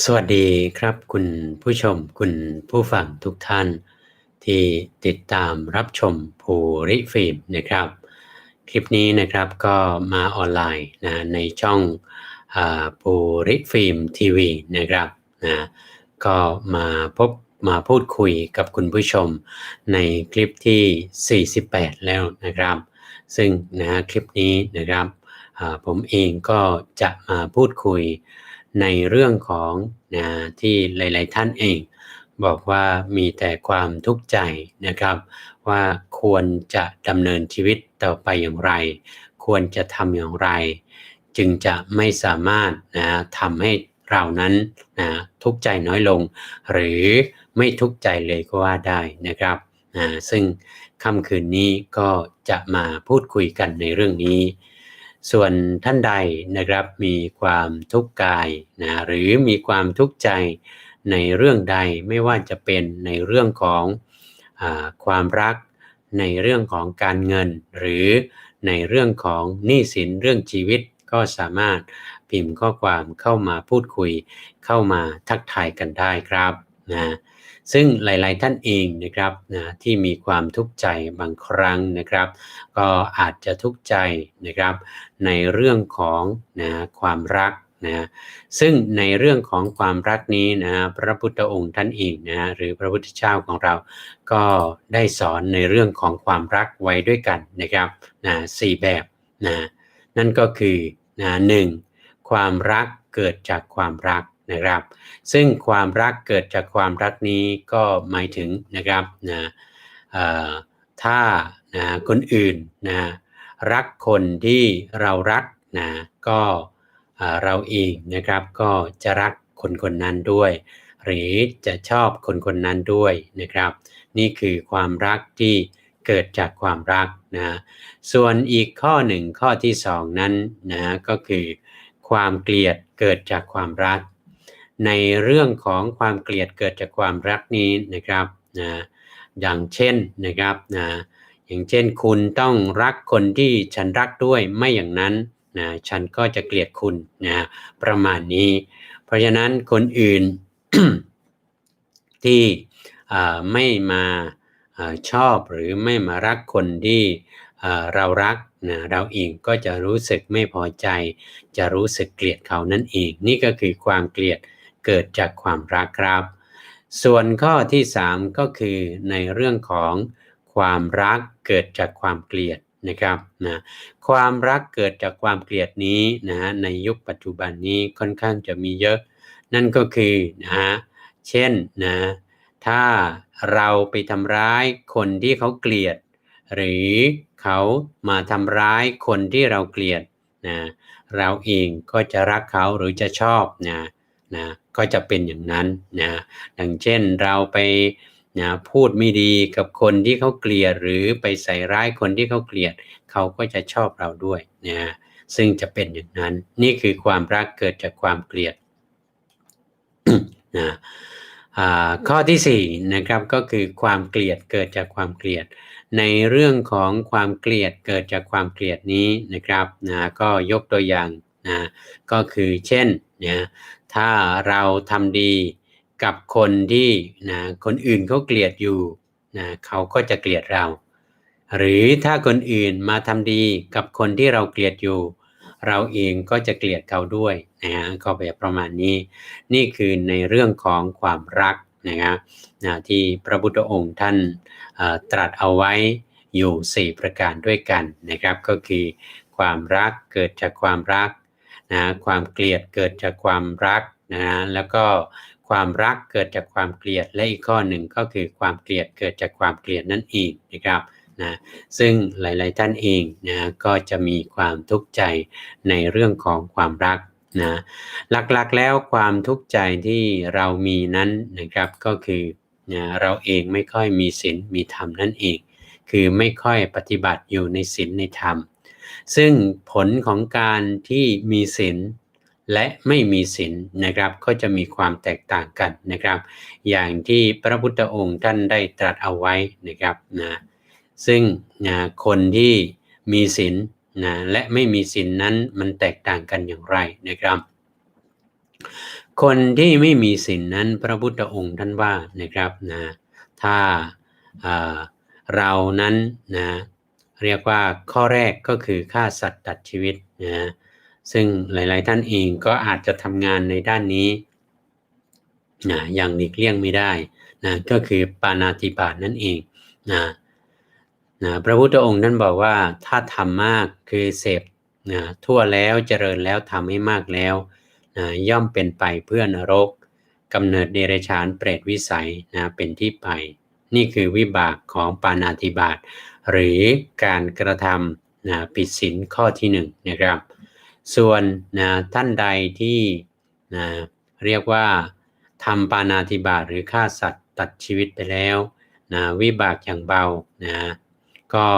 สวัสดีครับคุณผู้ชมคุณผู้ฟังทุกท่าน ที่ติดตามรับชมภูริฟิล์มนะครับ คลิปนี้นะครับก็มาออนไลน์นะในช่องภูริฟิล์มทีวีนะครับนะก็มาพบมาพูดคุยกับคุณผู้ชมในคลิปที่ 48 แล้วนะครับ ซึ่งนะคลิปนี้นะครับผมเองก็จะมาพูดคุย ในเรื่องของนะที่หลาย ๆ ท่านเอง บอกว่ามีแต่ความทุกข์ใจนะครับ ว่าควรจะดำเนินชีวิตต่อไปอย่างไร ควรจะทำอย่างไร จึงจะไม่สามารถนะทำให้เรานั้นนะทุกข์ใจน้อยลง หรือไม่ทุกข์ใจเลยก็ว่าได้นะครับนะซึ่งค่ำคืนนี้ก็จะมาพูดคุยกันในเรื่องนี้ ส่วนท่านใดนะครับมีความทุกข์กายนะหรือมีความทุกข์ใจในเรื่องใดไม่ว่าจะเป็นในเรื่องของอความรัก ในเรื่องของการเงิน หรือในเรื่องของหนี้สินเรื่องชีวิตก็สามารถพิมพ์ข้อความเข้ามาพูดคุยเข้ามาทักทายกันได้ครับนะ ซึ่งหลายๆท่านเองนะครับนะที่มีความทุกข์ใจบางครั้งนะครับ ก็อาจจะทุกข์ใจนะครับในเรื่องของนะความรักนะซึ่งในเรื่องของความรักนี้นะพระพุทธองค์ท่านเองนะหรือพระพุทธเจ้าของเราก็ได้สอนในเรื่องของความรักไว้ด้วยกันนะครับนะสี่แบบนะนั่นก็คือนะหนึ่งความรักเกิดจากความรัก นะครับ ซึ่งความรักเกิดจากความรักนี้ก็หมายถึงนะครับนะถ้านะคนอื่นนะรักคนที่เรารักนะก็เราเองนะครับก็จะรักคนคนนั้นด้วย หรือจะชอบคนคนนั้นด้วยนะครับ นี่คือความรักที่เกิดจากความรักนะส่วนอีกข้อหนึ่งข้อที่สองนั้นนะก็คือความเกลียดเกิดจากความรัก ในเรื่องของความเกลียดเกิดจากความรักนี้นะครับนะอย่างเช่นนะครับนะอย่างเช่นคุณต้องรักคนที่ฉันรักด้วยไม่อย่างนั้นนะฉันก็จะเกลียดคุณนะประมาณนี้ เพราะฉะนั้นคนอื่นที่ไม่มาชอบหรือไม่มารักคนที่เรารักนะเราเองก็จะรู้สึกไม่พอใจ จะรู้สึกเกลียดเขานั่นเอง นี่ก็คือความเกลียด เกิดจากความรักครับ ส่วนข้อที่ 3 ก็คือในเรื่องของความรักเกิดจากความเกลียดนะครับนะความรักเกิดจากความเกลียดนี้นะฮะในยุคปัจจุบันนี้ค่อนข้างจะมีเยอะ นั่นก็คือนะฮะเช่นนะถ้าเราไปทำร้ายคนที่เขาเกลียด หรือเขามาทำร้ายคนที่เราเกลียดนะเราเองก็จะรักเขาหรือจะชอบนะนะ ก็จะเป็นอย่างนั้นนะดังเช่นเราไปนะพูดไม่ดีกับคนที่เขาเกลียดหรือไปใส่ร้ายคนที่เขาเกลียด เขาก็จะชอบเราด้วยนะซึ่งจะเป็นอย่างนั้นนี่คือความรักเกิดจากความเกลียดนะข้อที่4นะครับก็คือความเกลียดเกิดจากความเกลียด ในเรื่องของความเกลียดเกิดจากความเกลียดนี้นะครับนะก็ยกตัวอย่างนะก็คือเช่น นะถ้าเราทำดีกับคนที่นะคนอื่นเขาเกลียดอยู่นะเขาก็จะเกลียดเรา หรือถ้าคนอื่นมาทำดีกับคนที่เราเกลียดอยู่ เราเองก็จะเกลียดเขาด้วยนะฮะก็แบบประมาณนี้ นี่คือในเรื่องของความรักนะครับนะที่พระพุทธองค์ท่านตรัสเอาไว้อยู่ 4 ประการด้วยกันนะครับ ก็คือความรักเกิดจากความรัก นะความเกลียดเกิดจากความรักนะแล้วก็คความรักเกิดจากความเกลียดและอีกข้อหนึ่งก็คือความเกลียดเกิดจากความเกลียดนั่นเองนะครับนะซึ่งหลาย ๆ ท่านเองนะก็จะมีความทุกข์ใจในเรื่องของความรักนะหลัก ๆ แล้วความทุกข์ใจที่เรามีนั้นนะครับก็คือนะเราเองไม่ค่อยมีศีลมีธรรมนั่นเอง คือไม่ค่อยปฏิบัติอยู่ในศีลในธรรม ซึ่งผลของการที่มีศีลและไม่มีศีลนะครับ ก็จะมีความแตกต่างกันนะครับ อย่างที่พระพุทธองค์ท่านได้ตรัสเอาไว้นะครับนะซึ่งนะคนที่มีศีลนะและไม่มีศีลนนั้นมันแตกต่างกันอย่างไรนะครับ คนที่ไม่มีศีลนนั้นพระพุทธองค์ท่านว่านะครับนะถ้าเรานั้นนะ เรียกว่าข้อแรกก็คือฆ่าสัตว์ตัดชีวิตนะซึ่งหลาย ๆ ท่านเองก็อาจจะทำงานในด้านนี้นะอย่างหลีกเลี่ยงไม่ได้นะก็คือปานาติบาตนั่นเองนะนะพระพุทธองค์นั้นบอกว่าถ้าทำมากคือเสพนะทั่วแล้วเจริญแล้วทำให้มากแล้วนะย่อมเป็นไปเพื่อนรกกำเนิดเดรัจฉานเปรตวิสัยนะเป็นที่ไป นี่คือวิบากของปานาติบาต หรือการกระทำนะปิดศีลข้อที่หนึ่งนะครับ ส่วนนะท่านใดที่นะเรียกว่าทำปานาธิบาตหรือฆ่าสัตว์ตัดชีวิตไปแล้วนะวิบากอย่างเบานะก็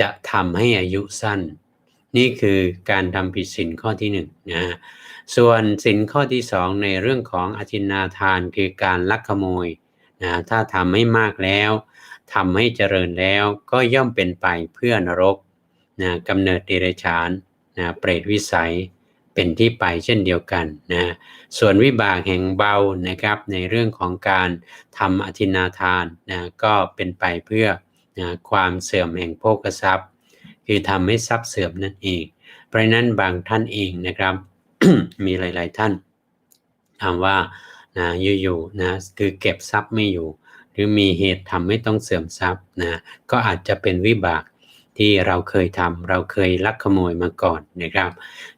จะทำให้อายุสั้น นี่คือการทำผิดสินข้อที่หนึ่งนะส่วนสินข้อที่สองในเรื่องของอธินาทานคือการลักขโมยนะถ้าทำให้มากแล้ว ทำให้เจริญแล้วก็ย่อมเป็นไปเพื่อนรกนะกำเนิดเดรัจฉานนะเปรตวิสัยเป็นที่ไปเช่นเดียวกันนะส่วนวิบากแห่งเบานะครับในเรื่องของการทำอธินาทานนะก็เป็นไปเพื่อนะความเสื่อมแห่งโภคทรัพย์ คือทำให้ทรัพย์เสื่อมนั่นเอง เพราะนั้นบางท่านเองนะครับ มีหลาย ๆ ท่านถามว่านะอยู่ๆนะคือเก็บทรัพย์ไม่อยู่ รือมีเหตุทำให้ต้องเสื่อมทรัพย์นะก็อาจจะเป็นวิบากที่เราเคยทำเราเคยลักขโมยมาก่อนนะครับ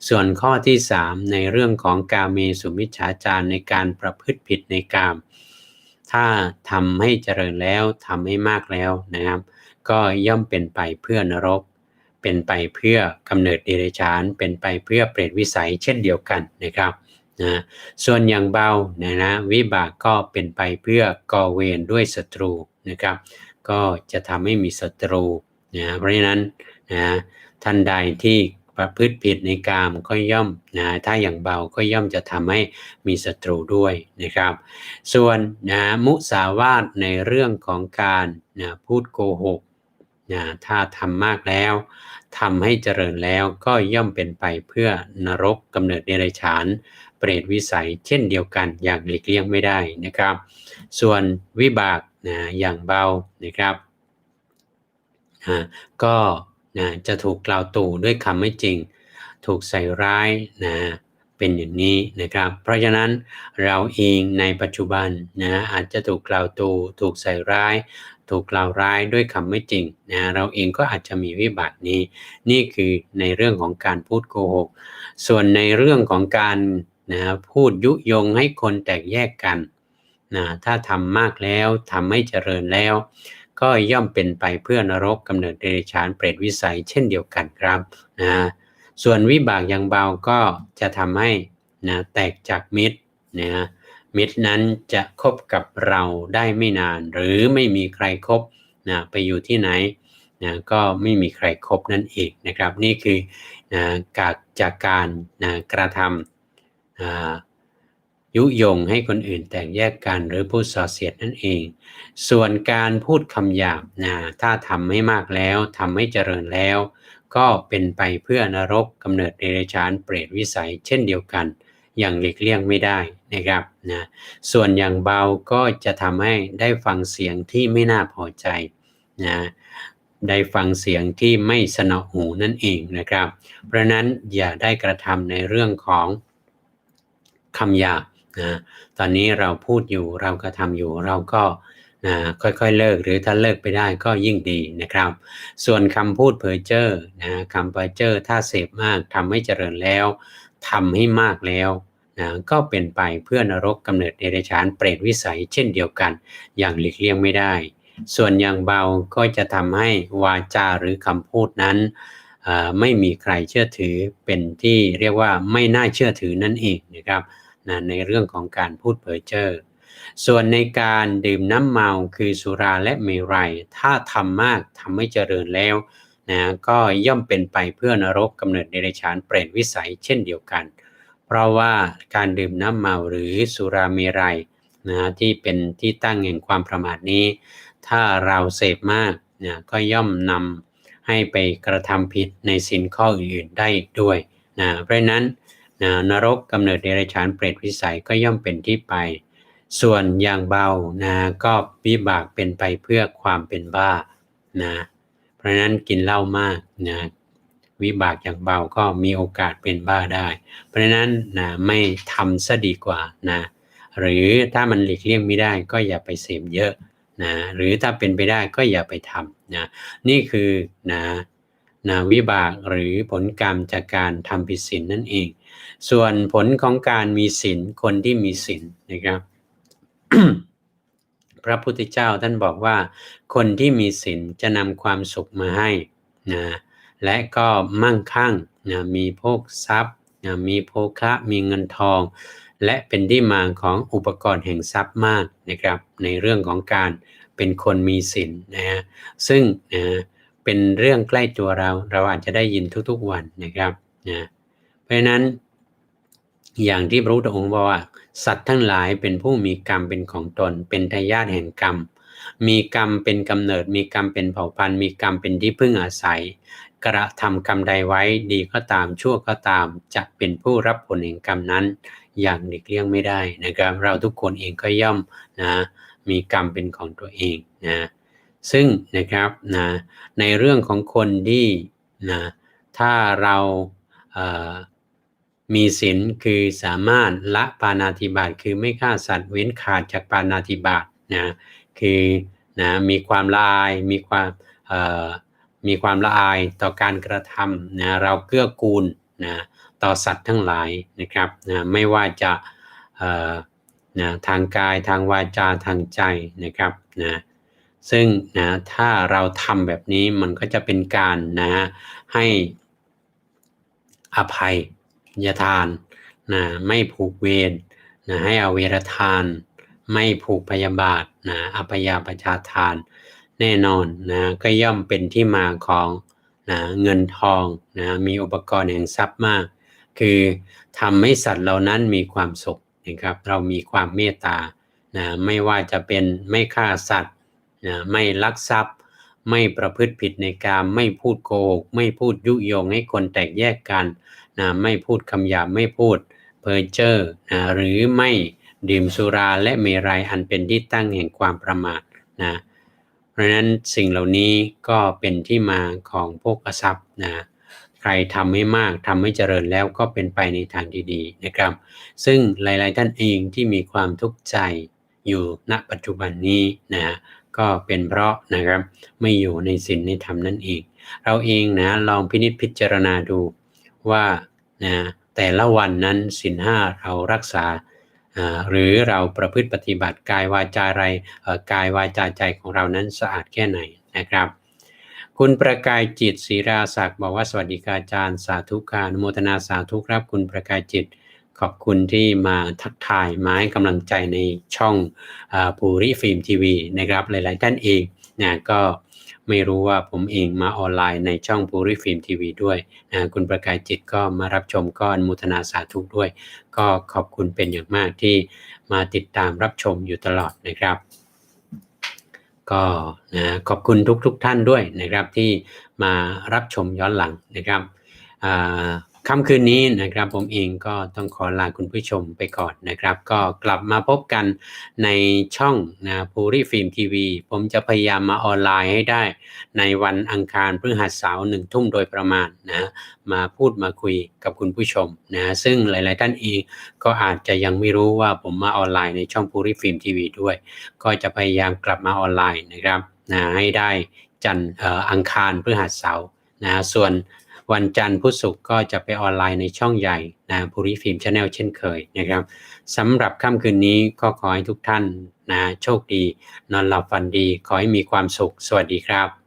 ส่วนข้อที่ 3 ในเรื่องของกาเมสุมิจฉาจารในการประพฤติผิดในกาม ถ้าทำให้เจริญแล้วทำให้มากแล้วนะครับ ก็ย่อมเป็นไปเพื่อนรก เป็นไปเพื่อกำเนิดเดรัจฉาน เป็นไปเพื่อเปรตวิสัยเช่นเดียวกันนะครับ นะส่วนอย่างเบานะนะวิบากก็เป็นไปเพื่อก่อเวรด้วยศัตรูนะครับ ก็จะทำให้มีศัตรูนะเพราะฉะนั้นนะท่านใดที่ประพฤติผิดในกามก็ย่อมนะถ้าอย่างเบาก็ย่อมจะทำให้มีศัตรูด้วยนะครับ ส่วนนะมุสาวาทในเรื่องของการนะพูดโกหกนะถ้าทำมากแล้วทำให้เจริญแล้วก็ย่อมเป็นไปเพื่อนรกกำเนิดเดรัจฉาน เปรตวิสัยเช่นเดียวกันอย่างหลีกเลี่ยงไม่ได้นะครับ ส่วนวิบากนะอย่างเบานะครับนะก็นะจะถูกกล่าวตู่ด้วยคำไม่จริง ถูกใส่ร้ายนะเป็นอย่างนี้นะครับ เพราะฉะนั้นเราเองในปัจจุบันนะอาจจะถูกกล่าวตู่ถูกใส่ร้าย ถูกกล่าวร้ายด้วยคำไม่จริงนะเราเองก็อาจจะมีวิบัตินี้ นี่คือในเรื่องของการพูดโกหก ส่วนในเรื่องของการ นะพูดยุยงให้คนแตกแยกกันนะถ้าทำมากแล้วทำให้เจริญแล้ว ก็ย่อมเป็นไปเพื่อนรกกำเนิดเดรัจฉานเปรตวิสัย เช่นเดียวกันครับนะส่วนวิบากอย่างเบาก็จะทำให้นะแตกจากมิตรนะมิตรนั้นจะคบกับเราได้ไม่นาน หรือไม่มีใครครบนะไปอยู่ที่ไหนนะก็ไม่มีใครครบนั่นเองนะครับ นี่คือนะจากจากการนะกระทำ ยุยงให้คนอื่นแตกแยกกันหรือพูดส่อเสียดนั่นเอง ส่วนการพูดคำหยาบนะถ้าทำไม่มากแล้วทำให้เจริญแล้ว ก็เป็นไปเพื่อนรกกำเนิดเดรัจฉานเปรตวิสัยเช่นเดียวกัน อย่างหลีกเลี่ยงไม่ได้นะครับนะส่วนอย่างเบาก็จะทำให้ได้ฟังเสียงที่ไม่น่าพอใจนะได้ฟังเสียงที่ไม่สนอหูนั่นเองนะครับ เพราะนั้นอย่าได้กระทำในเรื่องของ คำหยาบนะตอนนี้เราพูดอยู่เรากระทำอยู่เราก็นะค่อยๆเลิกหรือถ้าเลิกไปได้ก็ยิ่งดีนะครับ ส่วนคำพูดเพอเจอร์นะคำเพอเจอร์ถ้าเสพมากทำให้เจริญแล้วทำให้มากแล้วนะก็เป็นไปเพื่อนรกกำเนิดเดรัจฉานเปรตวิสัยเช่นเดียวกัน อย่างหลีกเลี่ยงไม่ได้ ส่วนอย่างเบาก็จะทำให้วาจาหรือคำพูดนั้น ไม่มีใครเชื่อถือเป็นที่เรียกว่าไม่น่าเชื่อถือนั่นเองนะครับนะในเรื่องของการพูดเผยเจอส่วนในการดื่มน้ำเมาคือสุราและเมรัย ถ้าทำมากทำไม่เจริญแล้วนะก็ย่อมเป็นไปเพื่อนรกกำเนิดเดรัจฉานเปรตวิสัยเช่นเดียวกัน เพราะว่าการดื่มน้ำเมาหรือสุราเมรัยนะที่เป็นที่ตั้งแห่งความประมาทนี้ ถ้าเราเสพมากนะก็ย่อมนำ ให้ไปกระทำผิดในสินข้ออื่นๆได้อีกด้วยนะเพราะนั้นนะนรกกำเนิดเดรัจฉานเปรตวิสัยก็ย่อมเป็นที่ไป ส่วนอย่างเบานะก็วิบากเป็นไปเพื่อความเป็นบ้านะเพราะนั้นกินเหล้ามากนะวิบากอย่างเบาก็มีโอกาสเป็นบ้าได้ เพราะฉะนั้นนะไม่ทำซะดีกว่านะหรือถ้ามันหลีกเลี่ยงไม่ได้ก็อย่าไปเสพเยอะ นะหรือถ้าเป็นไปได้ก็อย่าไปทำนะนี่คือนะนะวิบากหรือผลกรรมจากการทำผิดศีลนนั่นเอง ส่วนผลของการมีศีลคนที่มีศีลนะครับพระพุทธเจ้าท่านบอกว่า คนที่มีศีลจะนำความสุขมาให้นะและก็มั่งคั่งนะมีโภคทรัพย์นะมีโภคะมีเงินทอง และเป็นที่มาของอุปกรณ์แห่งทรัพย์มากนะครับ ในเรื่องของการเป็นคนมีศีลนะฮะซึ่งนะเป็นเรื่องใกล้ตัวเรา เราอาจจะได้ยินทุกๆวันนะครับนะเพราะฉะนั้น อย่างที่พระพุทธองค์บอกว่า สัตว์ทั้งหลายเป็นผู้มีกรรมเป็นของตน เป็นทายาทแห่งกรรม มีกรรมเป็นกำเนิด มีกรรมเป็นเผ่าพันธุ์ มีกรรมเป็นที่พึ่งอาศัย กระทำกรรมใดไว้ดีก็ตามชั่วก็ตามจะเป็นผู้รับผลแห่งกรรมนั้น อย่างหลีกเลี่ยงไม่ได้นะครับเราทุกคนเองก็ย่อมนะมีกรรมเป็นของตัวเองนะซึ่งนะครับนะในเรื่องของคนที่นะถ้าเราเอ่อมีศีลคือสามารถละปานาธิบาตคือไม่ฆ่าสัตว์เว้นขาดจากปานาธิบาตนะคือนะมีความละอายมีความเอ่อมีความละอายต่อการกระทำนะเราเกื้อกูล นะต่อสัตว์ทั้งหลายนะครับนะไม่ว่าจะนะทางกายทางวาจาทางใจนะครับนะซึ่งนะถ้าเราทำแบบนี้มันก็จะเป็นการนะให้อภัยยทานนะไม่ผูกเวรนะให้อเวรทาน ไม่ผูกพยาบาทนะอภยาประชาทาน แน่นอนนะก็ย่อมเป็นที่มาของ นะเงินทองนะมีอุปกรณ์แห่งทรัพย์มาก คือทำให้สัตว์เหล่านั้นมีความสุขนะครับ เรามีความเมตตานะไม่ว่าจะเป็นไม่ฆ่าสัตว์นะไม่ลักทรัพย์ ไม่ประพฤติผิดในการ ไม่พูดโกหก ไม่พูดยุยงให้คนแตกแยกกันนะไม่พูดคำหยาบไม่พูดเพ้อเจ้อนะหรือไม่ดื่มสุราและเมรัยอันเป็นที่ตั้งแห่งความประมาทนะ ราะฉะนั้นสิ่งเหล่านี้ก็เป็นที่มาของพวกทรัพย์นะใครทำไม่มากทำไม่เจริญแล้วก็เป็นไปในทางที่ดีนะครับ ซึ่งหลายๆท่านเองที่มีความทุกข์ใจอยู่ณปัจจุบันนี้นะก็เป็นเพราะนะครับไม่อยู่ในศีลในธรรมนั่นเอง เราเองนะลองพินิจพิจารณาดูว่านะแต่ละวันนั้นศีลห้าเรารักษา หรือเราประพฤติปฏิบัติกายวาจาอะไรกายวาจาใจของเรานั้นสะอาดแค่ไหนนะครับ คุณประกายจิตศรีราศักดิ์บอกว่าสวัสดีค่ะอาจารย์สาธุการอนุโมทนาสาธุครับ คุณประกายจิตขอบคุณที่มาทักทายมาให้กำลังใจในช่องอภูริฟิล์มทีวีนะครับ หลาย ๆ ท่านเองนะก็ ไม่รู้ว่าผมเองมาออนไลน์ในช่องภูริฟิล์มทีวีด้วยนะคุณประกายจิตก็มารับชมก็อนุทนาสาธุด้วย ก็ขอบคุณเป็นอย่างมากที่มาติดตามรับชมอยู่ตลอดนะครับ ก็นะขอบคุณทุกๆทท่านด้วยนะครับที่มารับชมย้อนหลังนะครับ ค่ำคืนนี้นะครับผมเองก็ต้องขอลาคุณผู้ชมไปก่อนนะครับ ก็กลับมาพบกันในช่องนะภูริฟิล์มทีวี ผมจะพยายามมาออนไลน์ให้ได้ ในวันอังคารพฤหัสเสาร์หนึ่งทุ่มโดยประมาณนะมาพูดมาคุยกับคุณผู้ชมนะซึ่งหลาย ๆ ท่านเองก็อาจจะยังไม่รู้ว่าผมมาออนไลน์ในช่องภูริฟิล์มทีวีด้วย ก็จะพยายามกลับมาออนไลน์นะครับนะให้ได้จันอังคารพฤหัสเสาร์นะส่วน วันจันทร์พุธศุกร์ก็จะไปออนไลน์ในช่องใหญ่นะภูริฟิล์มชาแนลเช่นเคยนะครับสำหรับค่ำคืนนี้ก็ขอให้ทุกท่านนะโชคดี นอนหลับฝันดี ขอให้มีความสุข สวัสดีครับ